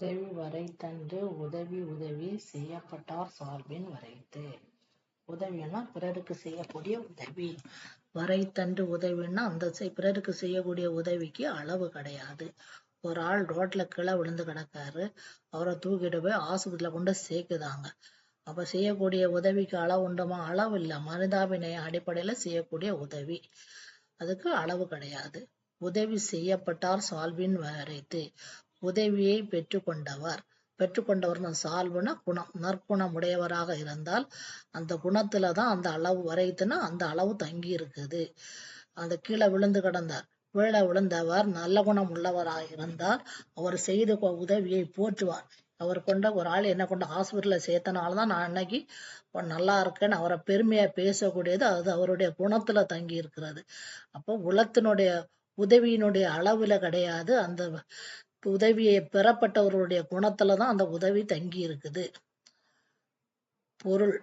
உதவி வரைத்தன்று உதவி உதவி செய்யப்பட்டார் சார்பின் வரைத்து. உதவின்னா பிறருக்கு செய்யக்கூடிய உதவி. வரைத்தன்று உதவின்னா அந்த பிறருக்கு செய்யக்கூடிய உதவிக்கு அளவு கிடையாது. ஒரு ஆள் ரோட்ல கீழே விழுந்து கிடக்காரு. அவரை தூக்கிட்டு போய் ஆஸ்பத்திரியில கொண்டு சேர்க்குதாங்க. அப்ப செய்யக்கூடிய உதவிக்கு அளவு உண்டுமா? அளவு இல்லை. மனிதாபிநய அடிப்படையில செய்யக்கூடிய உதவி. அதுக்கு அளவு கிடையாது. உதவி செய்யப்பட்டார் சால்வின் வரைத்து. உதவியை பெற்றுக்கொண்டவர். பெற்றுக்கொண்டவர்னு சால்வுனா குணம். நற்குணம் உடையவராக இருந்தால் அந்த குணத்துல தான் அந்த அளவு வரைத்துனா அந்த அளவு தங்கி இருக்குது அந்த கீழே விழுந்து கிடந்தார். கீழே விழுந்தவர் நல்ல குணம் உள்ளவராக இருந்தால் அவர் செய்த கொ- உதவியை போற்றுவார். அவர் கொண்ட ஒரு ஆள் என்ன கொண்டு ஹாஸ்பிட்டல்ல சேர்த்தனால தான் நான் அன்னைக்கு நல்லா இருக்கேன்னு அவரை பெருமையா பேசக்கூடியது அது அவருடைய குணத்துல தங்கி இருக்கிறது அப்போ உலத்தினுடைய உதவியினுடைய அளவுல கிடையாது அந்த உதவியை பெறப்பட்டவருடைய குணத்துல தான் அந்த உதவி தங்கி இருக்குது. பொருள்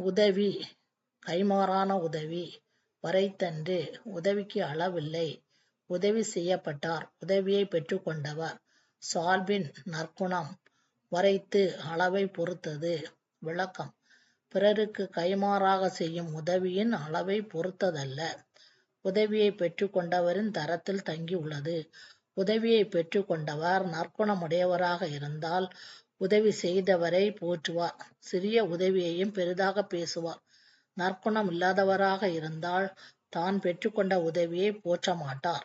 உதவி கைமாறான உதவி வரைத்தன்று உதவிக்கு அளவில்லை உதவி செய்யப்பட்டார் உதவியை பெற்றுக்கொண்டவர் சால்பின் நற்குணம் வரைத்து அளவை பொறுத்தது விளக்கம். பிறருக்கு கைமாறாக செய்யும் உதவியின் அளவை பொறுத்ததல்ல உதவியை பெற்றுக்கொண்டவரின் தரத்தில் தங்கியுள்ளது. உதவியை பெற்றுக்கொண்டவர் நற்குணமுடையவராக இருந்தால் உதவி செய்தவரை போற்றுவார். சிறிய உதவியையும் பெரிதாக பேசுவார். நற்குணம் இல்லாதவராக இருந்தால் தான் பெற்றுக்கொண்ட உதவியை போற்ற மாட்டார்